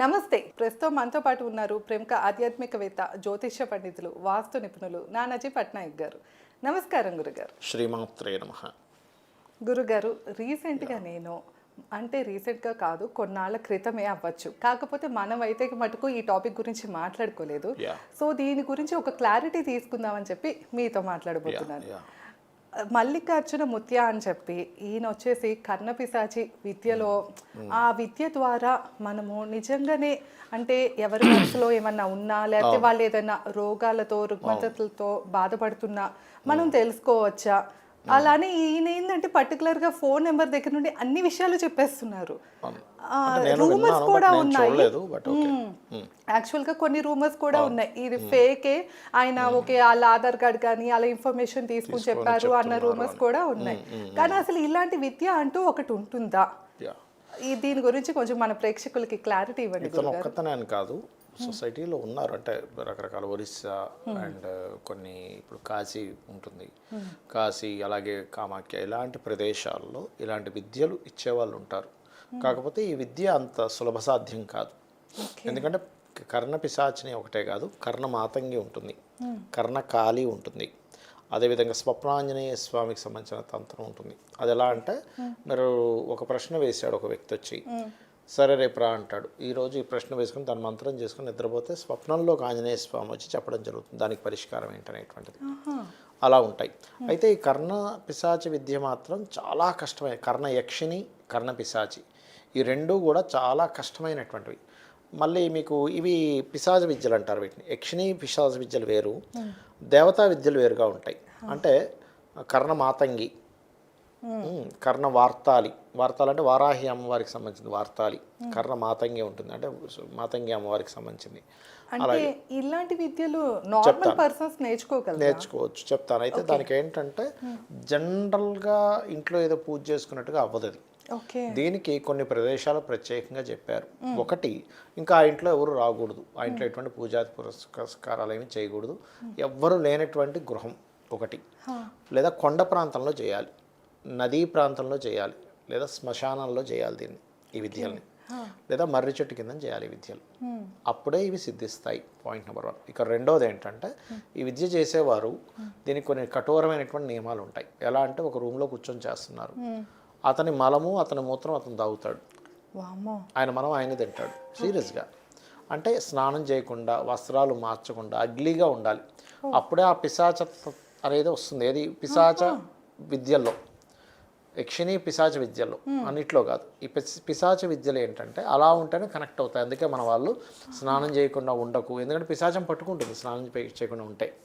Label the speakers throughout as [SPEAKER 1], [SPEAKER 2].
[SPEAKER 1] నమస్తే. ప్రస్తుతం మనతో పాటు ఉన్నారు ప్రముఖ ఆధ్యాత్మికవేత్త జ్యోతిష్య పండితులు వాస్తు నిపుణులు నానాజీ పట్నాయక్ గారు. నమస్కారం గురుగారు.
[SPEAKER 2] శ్రీమాత్రే నమ.
[SPEAKER 1] గురుగారు రీసెంట్గా నేను అంటే రీసెంట్గా కాదు కొన్నాళ్ళ క్రితమే అవ్వచ్చు. కాకపోతే మనం అయితే మటుకు ఈ టాపిక్ గురించి మాట్లాడుకోలేదు. సో దీని గురించి ఒక క్లారిటీ తీసుకుందామని చెప్పి మీతో మాట్లాడబోతున్నాను. మల్లికార్జున ముత్య అని చెప్పి ఈయన వచ్చేసి కర్ణపిశాచి విద్యలో ఆ విద్య ద్వారా మనము నిజంగానే అంటే ఎవరి మనసులో ఏమన్నా ఉన్నా లేకపోతే వాళ్ళు ఏదైనా రోగాలతో రుగ్మతలతో బాధపడుతున్నా మనం తెలుసుకోవచ్చా? అలానే ఈయన ఏంటంటే పర్టికులర్గా ఫోన్ నెంబర్ దగ్గర నుండి అన్ని విషయాలు చెప్పేస్తున్నారు. రూమర్స్ కూడా ఉన్నాయి. యాక్చువల్గా కొన్ని రూమర్స్ కూడా ఉన్నాయి. ఇది ఫేకే ఆయన ఓకే వాళ్ళ ఆధార్ కార్డ్ కానీ వాళ్ళ ఇన్ఫర్మేషన్ తీసుకుని చెప్పారు అన్న రూమర్స్ కూడా ఉన్నాయి. కానీ అసలు ఇలాంటి విద్య అంటూ ఒకటి ఉంటుందా? దీని గురించి కొంచెం మన ప్రేక్షకులకి క్లారిటీ ఇవ్వండి
[SPEAKER 2] ఇతను ఒక్కతనే అని కాదు. సొసైటీలో ఉన్నారు. అంటే రకరకాల ఒరిస్సా అండ్ కొన్ని ఇప్పుడు కాశీ ఉంటుంది. కాశీ అలాగే కామాఖ్య ఇలాంటి ప్రదేశాల్లో ఇలాంటి విద్యలు ఇచ్చేవాళ్ళు ఉంటారు. కాకపోతే ఈ విద్య అంత సులభ సాధ్యం కాదు. ఎందుకంటే కర్ణ పిశాచిని ఒకటే కాదు కర్ణ మాతంగి ఉంటుంది. కర్ణ కాళీ ఉంటుంది. అదేవిధంగా స్వప్నాంజనేయ స్వామికి సంబంధించిన తంత్రం ఉంటుంది. అది ఎలా అంటే మీరు ఒక ప్రశ్న వేశాడు ఒక వ్యక్తి వచ్చి. సరే రేపు రా అంటాడు. ఈరోజు ఈ ప్రశ్న వేసుకుని దాని మంత్రం చేసుకుని నిద్రపోతే స్వప్నంలో ఆంజనేయ స్వామి వచ్చి చెప్పడం జరుగుతుంది. దానికి పరిష్కారం ఏంటనేటువంటిది. అలా ఉంటాయి. అయితే ఈ కర్ణ పిశాచి విద్య మాత్రం చాలా కష్టమైన కర్ణ యక్షిని కర్ణ పిశాచి. ఈ రెండు కూడా చాలా కష్టమైనటువంటివి. మళ్ళీ మీకు ఇవి పిశాచ విద్యలు అంటారు వీటిని. యక్షిణి పిశాచ విద్యలు వేరు. దేవతా విద్యలు వేరుగా ఉంటాయి. అంటే కర్ణ మాతంగి కర్ణ వార్తాలి. వార్తాలు అంటే వారాహి అమ్మవారికి సంబంధించింది వార్తాలి. కర్ణ మాతంగి ఉంటుంది. అంటే మాతంగి అమ్మవారికి సంబంధించింది.
[SPEAKER 1] అంటే ఇలాంటి విద్యలు నార్మల్ పర్సన్స్ నేర్చుకోగలరు?
[SPEAKER 2] నేర్చుకోవచ్చు చెప్తాను. అయితే దానికి ఏంటంటే జనరల్గా ఇంట్లో ఏదో పూజ చేసుకున్నట్టుగా అవ్వదు అది. దీనికి కొన్ని ప్రదేశాలు ప్రత్యేకంగా చెప్పారు. ఒకటి ఇంకా ఆ ఇంట్లో ఎవరు రాకూడదు. ఆ ఇంట్లో ఎటువంటి పూజాది పురస్కారాలు ఏమి చేయకూడదు. ఎవ్వరు లేనటువంటి గృహం ఒకటి. లేదా కొండ ప్రాంతంలో చేయాలి. నదీ ప్రాంతంలో చేయాలి లేదా శ్మశానంలో చేయాలి దీన్ని ఈ విద్యల్ని. లేదా మర్రి చెట్టు కింద చేయాలి ఈ విద్యలు. అప్పుడే ఇవి సిద్ధిస్తాయి. పాయింట్ నెంబర్ వన్ ఇక రెండోది ఏంటంటే ఈ విద్య చేసేవారు దీనికి కొన్ని కఠోరమైనటువంటి నియమాలు ఉంటాయి. ఎలా అంటే ఒక రూమ్లో కూర్చొని చేస్తున్నారు. అతని మలము అతని మూత్రం అతను తాగుతాడు. ఆయన మనం ఆయన తింటాడు. సీరియస్గా. అంటే స్నానం చేయకుండా వస్త్రాలు మార్చకుండా అగ్లీగా ఉండాలి. అప్పుడే ఆ పిశాచ అనేది వస్తుంది. ఏది? పిశాచ విద్యల్లో. యక్షిణి పిశాచ విద్యల్లో అన్నిట్లో కాదు. ఈ పిశ- పిశాచ విద్యలు ఏంటంటే అలా ఉంటేనే కనెక్ట్ అవుతాయి. అందుకే మన వాళ్ళు స్నానం చేయకుండా ఉండకు. ఎందుకంటే పిశాచం పట్టుకుంటుంది స్నానం చేయకుండా ఉంటే.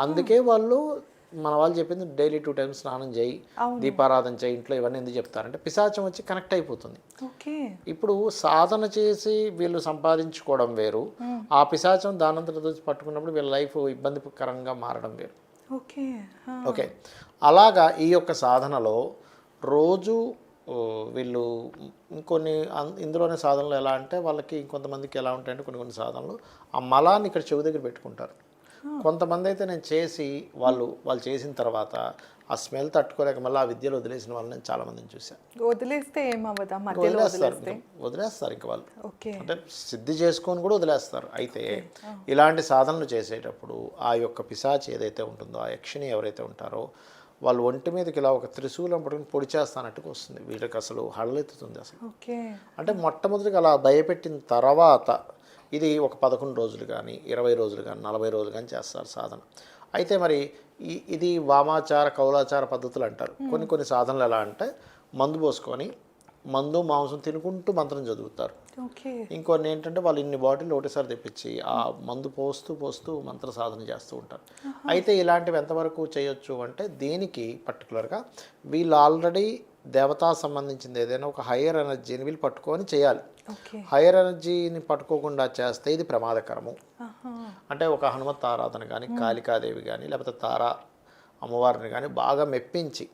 [SPEAKER 2] అందుకే వాళ్ళు మన వాళ్ళు చెప్పింది డైలీ టూ టైమ్స్ స్నానం చేయి దీపారాధన చేయి ఇంట్లో ఇవన్నీ ఎందుకు చెప్తారంటే పిశాచం వచ్చి కనెక్ట్ అయిపోతుంది.
[SPEAKER 1] ఓకే.
[SPEAKER 2] ఇప్పుడు సాధన చేసి వీళ్ళు సంపాదించుకోవడం వేరు. ఆ పిశాచం వచ్చి పట్టుకున్నప్పుడు వీళ్ళ లైఫ్ ఇబ్బందికరంగా మారడం వేరు.
[SPEAKER 1] ఓకే.
[SPEAKER 2] ఓకే. అలాగా ఈ యొక్క సాధనలో రోజు వీళ్ళు ఇంకొన్ని ఇందులోనే సాధనలు ఎలా అంటే వాళ్ళకి ఇంకొంతమందికి ఎలా ఉంటాయంటే కొన్ని కొన్ని సాధనలు ఆ మలాన్ని ఇక్కడ చెవి దగ్గర పెట్టుకుంటారు. కొంతమంది అయితే నేను చేసి వాళ్ళు వాళ్ళు చేసిన తర్వాత ఆ స్మెల్ తట్టుకోలేక మళ్ళీ ఆ విద్యలు వదిలేసిన వాళ్ళని నేను చాలామందిని చూశాను
[SPEAKER 1] వదిలేస్తే
[SPEAKER 2] వదిలేస్తారు.
[SPEAKER 1] వదిలేస్తే?
[SPEAKER 2] వదిలేస్తారు ఇంక వాళ్ళు.
[SPEAKER 1] ఓకే.
[SPEAKER 2] అంటే సిద్ధి చేసుకొని కూడా వదిలేస్తారు. అయితే ఇలాంటి సాధనలు చేసేటప్పుడు ఆ యొక్క పిశాచి ఏదైతే ఉంటుందో ఆ యక్షిని ఎవరైతే ఉంటారో వాళ్ళు ఒంటి మీదకి ఇలా ఒక త్రిశూలం పట్టుకుని పొడి చేస్తానట్టుగా వస్తుంది. వీళ్ళకి అసలు హళ్ళెత్తుతుంది అసలు.
[SPEAKER 1] ఓకే.
[SPEAKER 2] అంటే మొట్టమొదటిగా అలా భయపెట్టిన తర్వాత ఇది ఒక పదకొండు రోజులు కానీ ఇరవై రోజులు కానీ నలభై రోజులు కానీ చేస్తారు సాధన. అయితే మరి ఇది వామాచార కౌలాచార పద్ధతులు అంటారు. కొన్ని కొన్ని సాధనలు ఎలా అంటే మందు పోసుకొని మందు మాంసం తినుకుంటూ మంత్రం చదువుతారు. ఇంకొన్ని ఏంటంటే వాళ్ళు ఇన్ని బాటిల్ ఒకటేసారి తెప్పించి ఆ మందు పోస్తూ పోస్తూ మంత్ర సాధన చేస్తూ ఉంటారు. అయితే ఇలాంటివి ఎంతవరకు చేయొచ్చు అంటే దీనికి పర్టికులర్గా వీళ్ళు ఆల్రెడీ దేవతా సంబంధించింది ఏదైనా ఒక హయ్యర్ ఎనర్జీని వీళ్ళు పట్టుకొని చేయాలి. హయ్యర్ ఎనర్జీని పట్టుకోకుండా చేస్తే ఇది ప్రమాదకరము. అంటే ఒక హనుమత్ ఆరాధన కానీ కాళికాదేవి కానీ లేకపోతే తారా అమ్మవారిని కానీ బాగా మెప్పించి.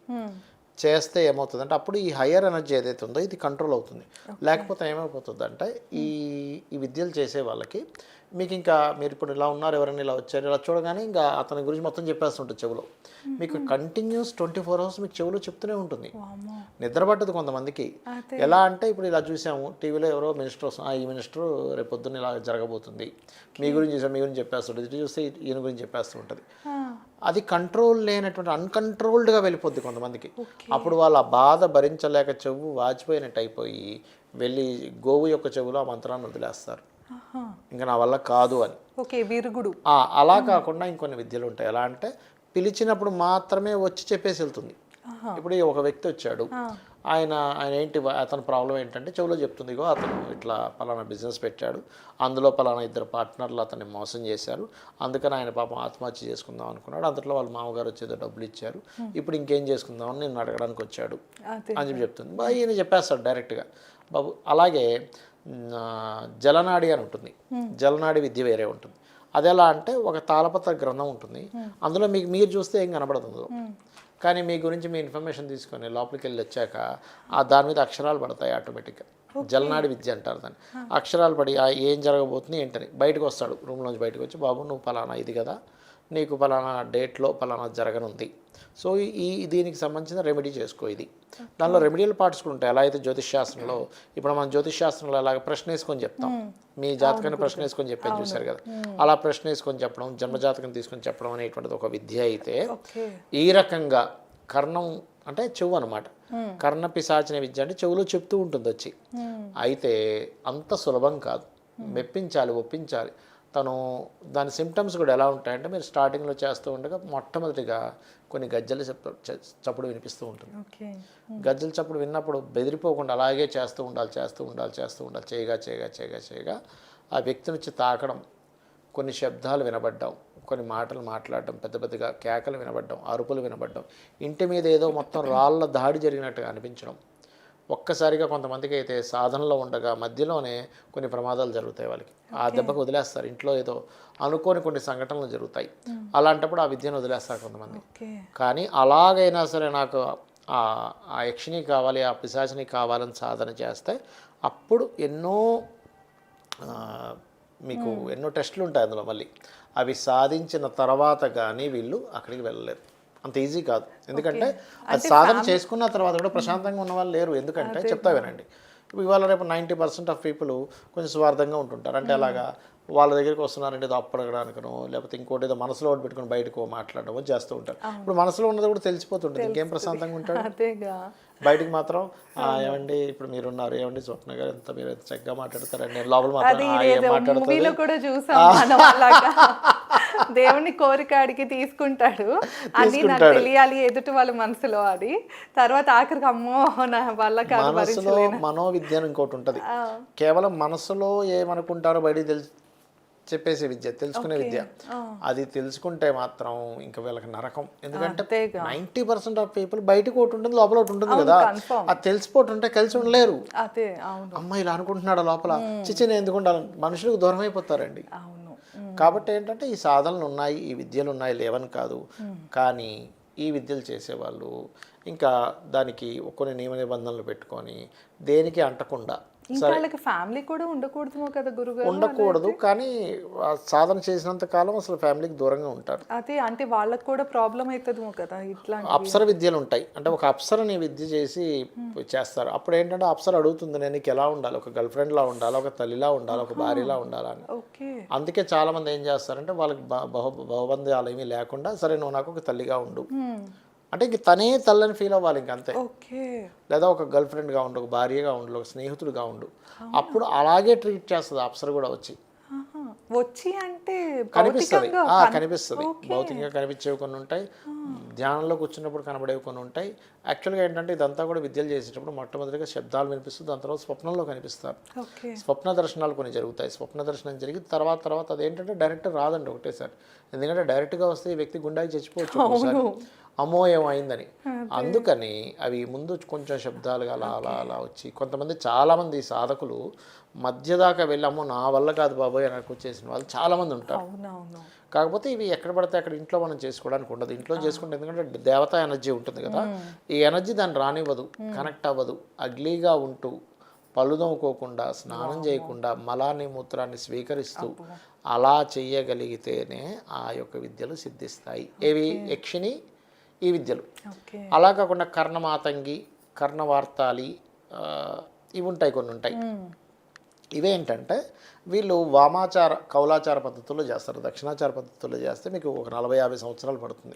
[SPEAKER 2] చేస్తే ఏమవుతుందంటే అప్పుడు ఈ హయ్యర్ ఎనర్జీ ఏదైతే ఉందో ఇది కంట్రోల్ అవుతుంది. లేకపోతే ఏమైపోతుంది అంటే ఈ ఈ విద్యలు చేసే వాళ్ళకి మీకు ఇంకా మీరు ఇప్పుడు ఇలా ఉన్నారు ఎవరైనా ఇలా వచ్చారు ఇలా చూడగానే ఇంకా అతని గురించి మొత్తం చెప్పేస్తుంటుంది చెవులో. మీకు కంటిన్యూస్ ట్వంటీ ఫోర్ అవర్స్ మీకు చెవులో చెప్తూనే ఉంటుంది. నిద్ర పట్టదు కొంతమందికి. ఎలా అంటే ఇప్పుడు ఇలా చూసాము టీవీలో ఎవరో మినిస్టర్ వస్తుంది "ఆ, ఈ మినిస్టర్ రేపు పొద్దున్న ఇలా జరగబోతుంది. మీ గురించి చూసాం మీ గురించి చెప్పేస్తుంటుంది ఇటు చూస్తే ఈయన గురించి చెప్పేస్తూ ఉంటుంది. అది కంట్రోల్ లేనటువంటి అన్కంట్రోల్డ్గా వెళ్ళిపోద్ది కొంతమందికి. అప్పుడు వాళ్ళ ఆ బాధ భరించలేక చెవు వాచిపోయినట్టు అయిపోయి వెళ్ళి గోవు యొక్క చెవులో ఆ మంత్రాన్ని వదిలేస్తారు. ఇంకా నా వల్ల కాదు అని.
[SPEAKER 1] ఓకే విరుగుడు.
[SPEAKER 2] అలా కాకుండా ఇంకొన్ని విద్యలు ఉంటాయి. ఎలా అంటే పిలిచినప్పుడు మాత్రమే వచ్చి చెప్పేసి వెళ్తుంది. ఇప్పుడు ఒక వ్యక్తి వచ్చాడు. ఆయన ఆయన ఏంటి అతని ప్రాబ్లం ఏంటంటే చెవులో చెప్తుంది ఇగో అతను ఇట్లా పలానా బిజినెస్ పెట్టాడు అందులో పలానా ఇద్దరు పార్ట్నర్లు అతన్ని మోసం చేశారు అందుకని ఆయన పాపం ఆత్మహత్య చేసుకుందాం అనుకున్నాడు అందులో వాళ్ళ మామగారు వచ్చేదో డబ్బులు ఇచ్చారు ఇప్పుడు ఇంకేం చేసుకుందాం అని నేను అడగడానికి వచ్చాడు అని చెప్పి చెప్తుంది. బా ఈయన చెప్పేస్తాడు డైరెక్ట్గా బాబు అలాగే జలనాడి అని ఉంటుంది జలనాడి విద్య వేరే ఉంటుంది అది ఎలా అంటే ఒక తాళపత్ర గ్రంథం ఉంటుంది అందులో మీకు మీరు చూస్తే ఏం కనబడదు అందులో కానీ మీ గురించి మీ ఇన్ఫర్మేషన్ తీసుకొని లోపలికి వెళ్ళి వచ్చాక ఆ దాని మీద అక్షరాలు పడతాయి ఆటోమేటిక్గా. జలనాడి విద్య అంటారు దాన్ని. అక్షరాలు పడి ఆ ఏం జరగబోతుంది ఏంటని బయటకు వస్తాడు. రూమ్లోంచి బయటకు వచ్చి బాబు నువ్వు పలానా ఇది కదా? నీకు పలానా డేట్లో పలానా జరగనుంది. సో ఈ దీనికి సంబంధించిన రెమెడీ చేసుకో ఇది. దానిలో రెమెడియల్ పార్ట్స్ కూడా ఉంటాయి. ఎలా అయితే జ్యోతిష్ శాస్త్రంలో ఇప్పుడు మనం జ్యోతిష్ శాస్త్రంలో అలాగ ప్రశ్న వేసుకొని చెప్తాం. మీ జాతకాన్ని ప్రశ్న వేసుకొని చెప్పాను చూశారు కదా. అలా ప్రశ్న వేసుకొని చెప్పడం జన్మజాతకం తీసుకొని చెప్పడం అనేటువంటిది ఒక విద్య అయితే ఈ రకంగా కర్ణం అంటే చెవు అనమాట కర్ణ పిశాచన విద్య అంటే చెవులో చెప్తూ ఉంటుంది వచ్చి. అయితే అంత సులభం కాదు. మెప్పించాలి ఒప్పించాలి. తను దాని సిమ్టమ్స్ కూడా ఎలా ఉంటాయంటే మీరు స్టార్టింగ్లో చేస్తూ ఉండగా మొట్టమొదటిగా కొన్ని గజ్జల చప్పుడు వినిపిస్తూ ఉంటుంది.
[SPEAKER 1] ఓకే.
[SPEAKER 2] గజ్జల చప్పుడు విన్నప్పుడు బెదిరిపోకుండా అలాగే చేస్తూ ఉండాలి చేస్తూ ఉండాలి చేస్తూ ఉండాలి చేయగా చేయగా చేయగా చేయగా ఆ వ్యక్తిని వచ్చి తాకడం కొన్ని శబ్దాలు వినబడ్డం కొన్ని మాటలు మాట్లాడడం పెద్ద పెద్దగా కేకలు వినబడ్డం అరుపులు వినబడ్డం ఇంటి మీద ఏదో మొత్తం రాళ్ళ దాడి జరిగినట్టుగా అనిపించడం ఒక్కసారిగా కొంతమందికి అయితే సాధనలో ఉండగా మధ్యలోనే కొన్ని ప్రమాదాలు జరుగుతాయి వాళ్ళకి. ఆ దెబ్బకు వదిలేస్తారు. ఇంట్లో ఏదో అనుకోని కొన్ని సంఘటనలు జరుగుతాయి. అలాంటప్పుడు ఆ విద్యను వదిలేస్తారు కొంతమంది. కానీ అలాగైనా సరే నాకు ఆ ఆ యక్షిని కావాలి ఆ పిశాచిని కావాలని సాధన చేస్తే అప్పుడు ఎన్నో మీకు ఎన్నో టెస్టులు ఉంటాయి అందులో మళ్ళీ. అవి సాధించిన తర్వాత కానీ వీళ్ళు అక్కడికి వెళ్ళలేరు. అంత ఈజీ కాదు. ఎందుకంటే అది సాధన చేసుకున్న తర్వాత కూడా ప్రశాంతంగా ఉన్న వాళ్ళు లేరు. ఎందుకంటే చెప్తా వినండి. ఇప్పుడు ఇవాళ రేపు నైంటీ పర్సెంట్ ఆఫ్ పీపుల్ కొంచెం స్వార్థంగా ఉంటుంటారు. అంటే అలాగా వాళ్ళ దగ్గరికి వస్తున్నారంటే ఏదో అప్పడగడానికనో లేకపోతే ఇంకోటి ఏదో మనసులో ఒకటి పెట్టుకుని బయటకు మాట్లాడడమో చేస్తూ ఉంటారు. ఇప్పుడు మనసులో ఉన్నది కూడా తెలిసిపోతుంటుంది. ఇంకేం ప్రశాంతంగా ఉంటాడు? బయటికి మాత్రం "ఆ, ఏమండి ఇప్పుడు మీరు ఉన్నారు ఏమండి స్వప్న గారు ఎంత మీరు ఎంత చక్కగా మాట్లాడతారండి లోపల మాత్రం
[SPEAKER 1] అది
[SPEAKER 2] "ఆ, ఏం
[SPEAKER 1] ఏదో
[SPEAKER 2] మాట్లాడుతుంది
[SPEAKER 1] మూవీలో కూడా చూసాం మనం అలాగా దేవుని కోరిక అడిగి తీసుకుంటాడు. అది నాకు తెలియాలి ఎదుటి వాళ్ళ మనసులో అది. తర్వాత ఆఖరికి అమ్మో నా వల్ల కాదు
[SPEAKER 2] మనసులో మనోవిద్య అని ఇంకోటి ఉంటుంది. కేవలం మనసులో ఏమనుకుంటారో బయటికి తెలిసి చెప్పేసే విద్య తెలుసుకునే విద్య. అది తెలుసుకుంటే మాత్రం ఇంకా వీళ్ళకి నరకం. ఎందుకంటే నైంటీ పర్సెంట్ ఆఫ్ పీపుల్ బయటకు ఒకటి ఉంటుంది లోపల ఒకటి ఉంటుంది కదా. అది తెలిసిపోతుంటే కలిసి ఉండలేరు. అమ్మ ఇలా అనుకుంటున్నాడు లోపల? చిచ్చి నేను ఎందుకు ఉండాలి? మనుషులకు దూరం అయిపోతారండి. కాబట్టి ఏంటంటే ఈ సాధనలు ఉన్నాయి ఈ విద్యలు ఉన్నాయి లేవని కాదు. కానీ ఈ విద్యలు చేసేవాళ్ళు ఇంకా దానికి కొన్ని నియమ నిబంధనలు పెట్టుకొని దేనికి అంటకుండా
[SPEAKER 1] వాళ్ళకి ఫ్యామిలీ కూడా ఉండకూడదు కదా గురుగారు
[SPEAKER 2] ఉండకూడదు కానీ సాధన చేసినంత కాలం అసలు ఫ్యామిలీకి దూరంగా ఉంటారు.
[SPEAKER 1] అదే అంటే వాళ్ళకి కూడా ప్రాబ్లం అవుతుందేమో కదా ఇట్లా
[SPEAKER 2] అప్సర విద్యలు ఉంటాయి. అంటే ఒక అప్సరని విద్య చేసి చేస్తారు. అప్పుడు ఏంటంటే అప్సర అడుగుతుంది నేను ఎలా ఉండాలి? ఒక గర్ల్ ఫ్రెండ్లా ఉండాలి? ఒక తల్లిలా ఉండాలి? ఒక భార్యలా ఉండాలి అని.
[SPEAKER 1] ఓకే.
[SPEAKER 2] అందుకే చాలా మంది ఏం చేస్తారంటే వాళ్ళకి బహుబంధాలు ఏమీ లేకుండా సరే నువ్వు నాకు ఒక తల్లిగా ఉండు. అంటే ఇంక తనే తల్లని ఫీల్ అవ్వాలి ఇంక అంతే. లేదా ఒక గర్ల్ ఫ్రెండ్గా ఉండు ఒక భార్యగా ఉండు ఒక స్నేహితుడిగా ఉండు. అప్పుడు అలాగే ట్రీట్ చేస్తుంది అప్సర కూడా వచ్చి.
[SPEAKER 1] వచ్చి అంటే
[SPEAKER 2] కనిపిస్తుంది. కనిపిస్తుంది. భౌతికంగా కనిపించేవి కొన్ని ఉంటాయి. ధ్యానంలో కూర్చున్నప్పుడు కనబడేవి కొన్ని ఉంటాయి. యాక్చువల్గా ఏంటంటే ఇదంతా కూడా విద్యలు చేసేటప్పుడు మొట్టమొదటిగా శబ్దాలు వినిపిస్తుంది. దాని తర్వాత స్వప్నంలో కనిపిస్తారు. స్వప్న దర్శనాలు కొన్ని జరుగుతాయి. స్వప్న దర్శనం జరిగి తర్వాత తర్వాత అదేంటంటే డైరెక్ట్ రాదండి ఒకటేసారి. ఎందుకంటే డైరెక్ట్గా వస్తే ఈ వ్యక్తి గుండాకి చచ్చిపోవచ్చు అమ్మో ఏమైందని అందుకని అవి ముందు కొంచెం శబ్దాలుగా అలా అలా అలా వచ్చి కొంతమంది చాలామంది సాధకులు మధ్య దాకా వెళ్ళి అమ్మో నా వల్ల కాదు బాబోయ్ అని వచ్చేసిన వాళ్ళు చాలామంది ఉంటారు. కాకపోతే ఇవి ఎక్కడ పడితే అక్కడ ఇంట్లో మనం చేసుకోవడానికి ఉండదు. ఇంట్లో చేసుకుంటే ఎందుకంటే దేవత ఎనర్జీ ఉంటుంది కదా. ఈ ఎనర్జీ దాన్ని రానివ్వదు కనెక్ట్ అవ్వదు అగ్లీగా ఉంటూ పళ్ళు తోముకోకుండా స్నానం చేయకుండా మలాన్ని మూత్రాన్ని స్వీకరిస్తూ అలా చెయ్యగలిగితేనే ఆ యొక్క విద్యలు సిద్ధిస్తాయి. ఏవి? యక్షిణి ఈ విద్యలు. అలా కాకుండా కర్ణమాతంగి కర్ణవార్తాలి ఇవి ఉంటాయి కొన్ని ఉంటాయి. ఇవేంటంటే వీళ్ళు వామాచార కౌలాచార పద్ధతుల్లో చేస్తారు. దక్షిణాచార పద్ధతుల్లో చేస్తే మీకు ఒక నలభై యాభై సంవత్సరాలు పడుతుంది.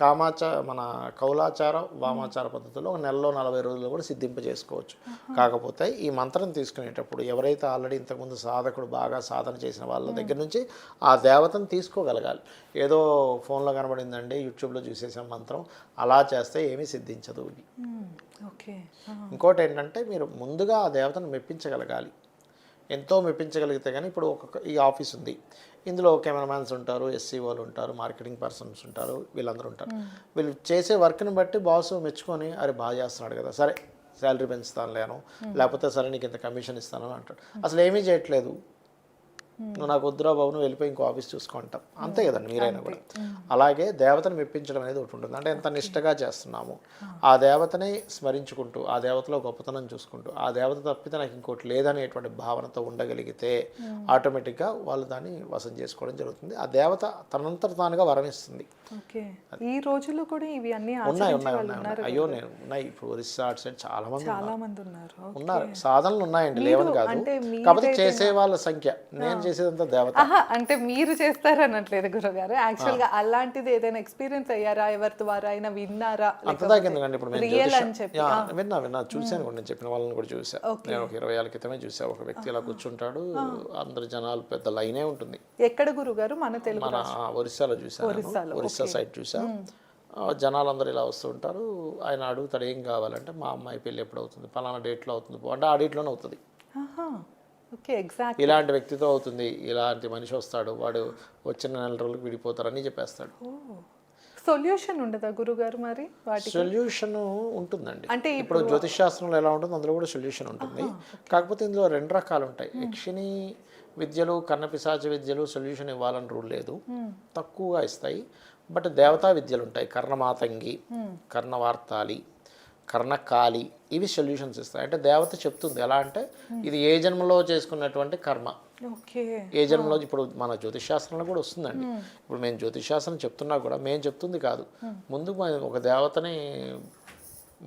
[SPEAKER 2] కామాచార మన కౌలాచార వామాచార పద్ధతుల్లో ఒక నెలలో నలభై రోజుల్లో కూడా సిద్ధింప చేసుకోవచ్చు. కాకపోతే ఈ మంత్రం తీసుకునేటప్పుడు ఎవరైతే ఆల్రెడీ ఇంతకుముందు సాధకుడు బాగా సాధన చేసిన వాళ్ళ దగ్గర నుంచి ఆ దేవతను తీసుకోగలగాలి. ఏదో ఫోన్లో కనబడిందండి యూట్యూబ్లో చూసేసాం మంత్రం అలా చేస్తే ఏమీ సిద్ధించదు. ఇంకోటి ఏంటంటే మీరు ముందుగా ఆ దేవతను మెప్పించగలగాలి. ఎంతో మెప్పించగలిగితే కానీ ఇప్పుడు ఒక ఈ ఆఫీస్ ఉంది. ఇందులో కెమెరామ్యాన్స్ ఉంటారు ఎస్సీఓలు ఉంటారు మార్కెటింగ్ పర్సన్స్ ఉంటారు వీళ్ళందరూ ఉంటారు. వీళ్ళు చేసే వర్క్ని బట్టి బాస్ మెచ్చుకొని అరే బాగా చేస్తున్నాడు కదా సరే శాలరీ పెంచుతాను లేను లేకపోతే సరే నీకు ఇంత కమిషన్ ఇస్తాను అంటాడు. అసలు ఏమీ చేయట్లేదు. నువ్వు నాకు వద్దురా బాబు నువ్వు వెళ్ళిపోయి ఇంకో ఆఫీస్ చూసుకుంటాం. అంతే కదండి మీరైనా కూడా. అలాగే దేవతను మెప్పించడం అనేది ఒకటి ఉంటుంది. అంటే ఎంత నిష్టగా చేస్తున్నాము ఆ. దేవతని స్మరించుకుంటూ ఆ దేవతలో గొప్పతనం చూసుకుంటూ ఆ దేవత తప్పితే నాకు ఇంకోటి లేదనేటువంటి భావనతో ఉండగలిగితే ఆటోమేటిక్గా వాళ్ళు దాన్ని వశం చేసుకోవడం జరుగుతుంది. ఆ దేవత తనంతట తానుగా వరమిస్తుంది
[SPEAKER 1] ఈ రోజుల్లో కూడా ఇవి అన్ని
[SPEAKER 2] ఉన్నాయి ఉన్నాయి ఉన్నాయి. అయ్యో నేను ఉన్నాయి. ఇప్పుడు ఒరిస్సా అటు సైడ్ చాలా మంది
[SPEAKER 1] చాలా మంది ఉన్నారు
[SPEAKER 2] ఉన్నారు. సాధనలు ఉన్నాయండి లేవని కాదు. కాకపోతే చేసే వాళ్ళ సంఖ్య. నేను చేసేదంతా దేవత.
[SPEAKER 1] అంటే మీరు చేస్తారు అనట్లేదు గురుగారు. యాక్చువల్గా అలాంటిది ఏదైనా ఎక్స్పీరియన్స్ అయ్యారా? ఎవరి ద్వారా అయినా విన్నారా
[SPEAKER 2] అంతదా ఎందుకండి ఇప్పుడు
[SPEAKER 1] రియల్ అని చెప్పి.
[SPEAKER 2] విన్నా విన్నా. చూశాను కూడా నేను చెప్పిన వాళ్ళని కూడా చూసా నేను ఒక ఇరవై ఏళ్ళ క్రితమే చూసా ఒక వ్యక్తి ఇలా కూర్చుంటాడు అందరు జనాలు పెద్ద లైనే ఉంటుంది.
[SPEAKER 1] ఎక్కడ గురుగారు? మన తెలుగు
[SPEAKER 2] మన ఒరిస్సాలో చూసాను ఒరిస్సా సైడ్ చూసా జనాలందరూ ఇలా వస్తుంటారు ఆయన అడుగుతాడు ఏం కావాలంటే మా అమ్మాయి పెళ్ళి ఎప్పుడు అవుతుంది పలానా డేట్లో అవుతుంది అంటే ఆ డేట్లోనే అవుతుంది. ఇలాంటి వ్యక్తితో అవుతుంది ఇలాంటి మనిషి వస్తాడు వాడు వచ్చిన నెల రోజులకు విడిపోతారు అని చెప్పేస్తాడు
[SPEAKER 1] సొల్యూషన్ ఉండదా గురుగారు మరి వాటి
[SPEAKER 2] సొల్యూషన్ ఉంటుందండి.
[SPEAKER 1] అంటే
[SPEAKER 2] ఇప్పుడు జ్యోతిష్ శాస్త్రంలో ఎలా ఉంటుంది అందులో కూడా సొల్యూషన్ ఉంటుంది. కాకపోతే ఇందులో రెండు రకాలు ఉంటాయి. యక్షిణి విద్యలు కన్నపిశాచ విద్యలు సొల్యూషన్ ఇవ్వాలని రూల్ లేదు. తక్కువగా ఇస్తాయి. బట్ దేవతా విద్యలు ఉంటాయి. కర్ణమాతంగి కర్ణవార్తాలి కర్ణకాలి ఇవి సొల్యూషన్స్ ఇస్తాయి. అంటే దేవత చెప్తుంది. ఎలా అంటే ఇది ఏ జన్మలో చేసుకున్నటువంటి కర్మ. ఏ జన్మలో ఇప్పుడు మన జ్యోతిష్ శాస్త్రంలో కూడా వస్తుందండి. ఇప్పుడు మేము జ్యోతిష్ శాస్త్రం చెప్తున్నా కూడా మేము చెప్తుంది కాదు. ముందు ఒక దేవతని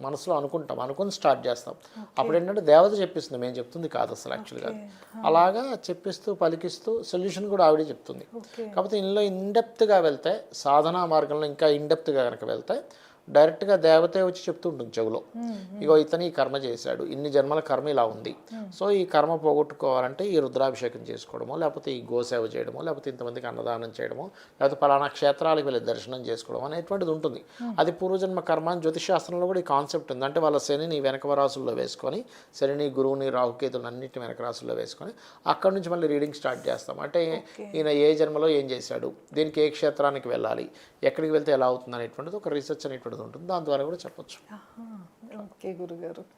[SPEAKER 2] మనసులో అనుకుంటాం. అనుకుని స్టార్ట్ చేస్తాం. అప్పుడు ఏంటంటే దేవత చెప్పిస్తుంది. మేము చెప్తుంది కాదు అసలు యాక్చువల్గా అలాగా చెప్పిస్తూ పలికిస్తూ సొల్యూషన్ కూడా ఆవిడే చెప్తుంది. కాకపోతే ఇందులో ఇండెప్త్గా వెళ్తే సాధనా మార్గంలో ఇంకా ఇండెప్త్గా కనుక వెళ్తే డైరెక్ట్గా దేవతే వచ్చి చెప్తూ ఉంటుంది చెవులో ఇగో ఇతను ఈ కర్మ చేశాడు. ఇన్ని జన్మల కర్మ ఇలా ఉంది. సో ఈ కర్మ పోగొట్టుకోవాలంటే ఈ రుద్రాభిషేకం చేసుకోవడమో లేకపోతే ఈ గోసేవ చేయడమో లేకపోతే ఇంతమందికి అన్నదానం చేయడమో లేకపోతే పలానా క్షేత్రాలకు వెళ్ళి దర్శనం చేసుకోవడం అనేటువంటిది ఉంటుంది. అది పూర్వజన్మ కర్మ అని జ్యోతిష్ శాస్త్రంలో కూడా ఈ కాన్సెప్ట్ ఉంది. అంటే వాళ్ళ శనిని వెనక రాసుల్లో వేసుకొని శనిని గురువుని రాహుకేతులు అన్నింటిని వెనక రాసుల్లో వేసుకొని అక్కడ నుంచి మళ్ళీ రీడింగ్ స్టార్ట్ చేస్తాం. అంటే ఈయన ఏ జన్మలో ఏం చేశాడు దీనికి ఏ క్షేత్రానికి వెళ్ళాలి ఎక్కడికి వెళ్తే ఎలా అవుతుంది అనేటువంటిది ఒక రీసెర్చ్ అనేటువంటిది ఉంటుంది. దాని ద్వారా కూడా చెప్పొచ్చు.
[SPEAKER 1] ఓకే గురుగారు.